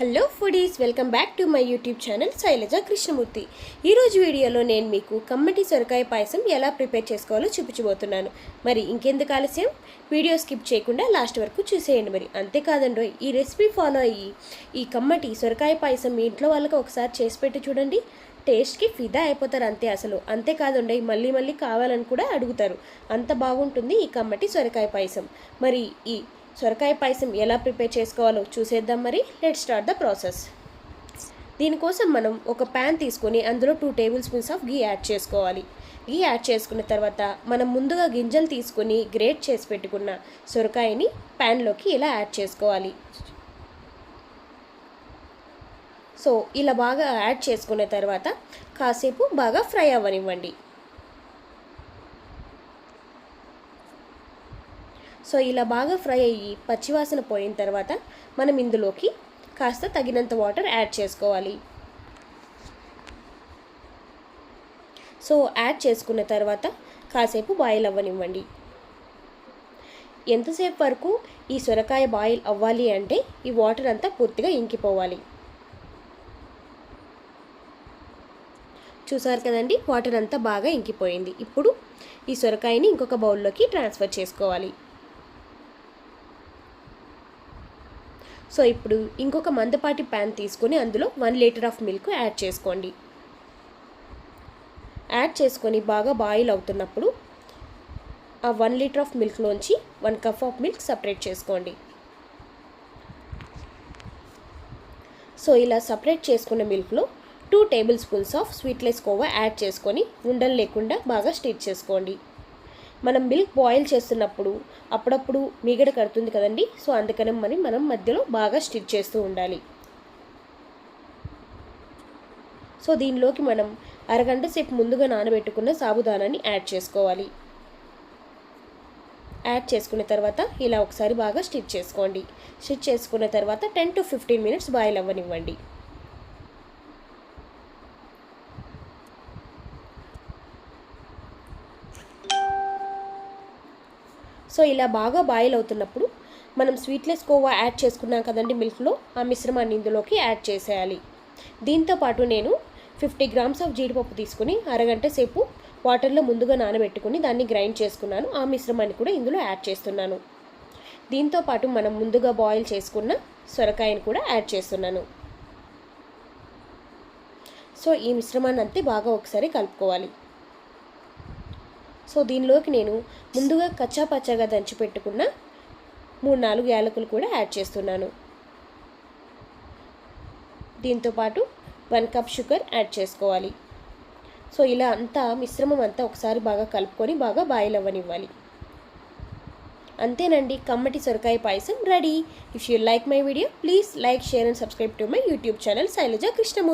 Hello foodies welcome back to my YouTube channel Shailaja Krishnamurthy ఈరోజు వీడియోలో నేను మీకు కమ్మటి సొరకాయ పాయసం ఎలా ప్రిపేర్ చేసుకోవాలో చూపించబోతున్నాను. మరి ఇంకెందుకు ఆలస్యం? వీడియో స్కిప్ చేయకుండా లాస్ట్ వరకు చూసేయండి మరి. అంతేకాదండి ఈ రెసిపీ ఫాలో అయ్యి ఈ కమ్మటి సొరకాయ పాయసం మీ ఇంట్లో వాళ్ళకి ఒకసారి చేసి పెట్టి చూడండి. టేస్ట్కి ఫిదా అయిపోతారు అంతే అసలు. అంతేకాదండి మళ్ళీ మళ్ళీ కావాలని కూడా అడుగుతారు. అంత బాగుంటుంది ఈ కమ్మటి సొరకాయ పాయసం. మరి ఈ సొరకాయ పాయసం ఎలా ప్రిపేర్ చేసుకోవాలో చూసేద్దాం మరి. లెట్ స్టార్ట్ ద ప్రాసెస్ దీనికోసం మనం ఒక ప్యాన్ తీసుకొని అందులో two tablespoons of ghee add చేసుకోవాలి. గీ యాడ్ చేసుకున్న తర్వాత మనం ముందుగా గింజలు తీసుకొని గ్రేట్ చేసి పెట్టుకున్న సొరకాయని ప్యాన్లోకి ఇలా యాడ్ చేసుకోవాలి. సో ఇలా బాగా యాడ్ చేసుకున్న తర్వాత కాసేపు బాగా ఫ్రై అవ్వనివ్వండి. సో ఇలా బాగా ఫ్రై అయ్యి పచ్చివాసన పోయిన తర్వాత మనం ఇందులోకి కాస్త తగినంత వాటర్ యాడ్ చేసుకోవాలి. సో యాడ్ చేసుకున్న తర్వాత కాసేపు బాయిల్ అవ్వనివ్వండి. ఎంతసేపు వరకు ఈ సొరకాయ బాయిల్ అవ్వాలి అంటే ఈ వాటర్ అంతా పూర్తిగా ఇంకిపోవాలి. చూసారు కదండి? వాటర్ అంతా బాగా ఇంకిపోయింది. ఇప్పుడు ఈ సొరకాయని ఇంకొక బౌల్లోకి ట్రాన్స్ఫర్ చేసుకోవాలి. సో ఇప్పుడు ఇంకొక మందపాటి ప్యాన్ తీసుకొని అందులో one litre of milk add చేసుకోండి. యాడ్ చేసుకొని బాగా బాయిల్ అవుతున్నప్పుడు ఆ one litre of మిల్క్లోంచి one cup of milk separate చేసుకోండి. సో ఇలా సపరేట్ చేసుకున్న మిల్క్లో two tablespoons of sweetless khoa add చేసుకొని ఉండలు లేకుండా బాగా స్టిచ్ చేసుకోండి. మనం మిల్క్ బాయిల్ చేస్తున్నప్పుడు అప్పుడప్పుడు మీగడ కడుతుంది కదండి. సో అందుకని మరి మనం మధ్యలో బాగా స్టిచ్ చేస్తూ ఉండాలి. సో దీనిలోకి మనం అరగంట సేపు ముందుగా నానబెట్టుకున్న సాబుదానాన్ని యాడ్ చేసుకోవాలి. యాడ్ చేసుకున్న తర్వాత ఇలా ఒకసారి బాగా స్టిచ్ చేసుకోండి. స్టిచ్ చేసుకున్న తర్వాత ten to fifteen minutes boil అవ్వనివ్వండి. సో ఇలా బాగా బాయిల్ అవుతున్నప్పుడు మనం స్వీట్లెస్ కోవా యాడ్ చేసుకున్నాం కదండి మిల్క్లో ఆ మిశ్రమాన్ని ఇందులోకి యాడ్ చేసేయాలి. దీంతోపాటు నేను ఫిఫ్టీ గ్రామ్స్ ఆఫ్ జీడిపప్పు తీసుకుని అరగంట సేపు వాటర్లో ముందుగా నానబెట్టుకుని దాన్ని గ్రైండ్ చేసుకున్నాను. ఆ మిశ్రమాన్ని కూడా ఇందులో యాడ్ చేస్తున్నాను. దీంతోపాటు మనం ముందుగా బాయిల్ చేసుకున్న సొరకాయని కూడా యాడ్ చేస్తున్నాను. సో ఈ మిశ్రమాన్ని అంతే బాగా ఒకసారి కలుపుకోవాలి. సో దీనిలోకి నేను ముందుగా కచ్చా పచ్చాగా దంచి పెట్టుకున్న మూడు నాలుగు యాలకులు కూడా యాడ్ చేస్తున్నాను. దీంతోపాటు వన్ కప్ షుగర్ యాడ్ చేసుకోవాలి. సో ఇలా అంతా మిశ్రమం అంతా ఒకసారి బాగా కలుపుకొని బాగా బాయిల్ అవ్వనివ్వాలి. అంతేనండి కమ్మటి సొరకాయ payasam ready. If you like my video please like share and subscribe to my YouTube channel Shailaja Krishnamurthy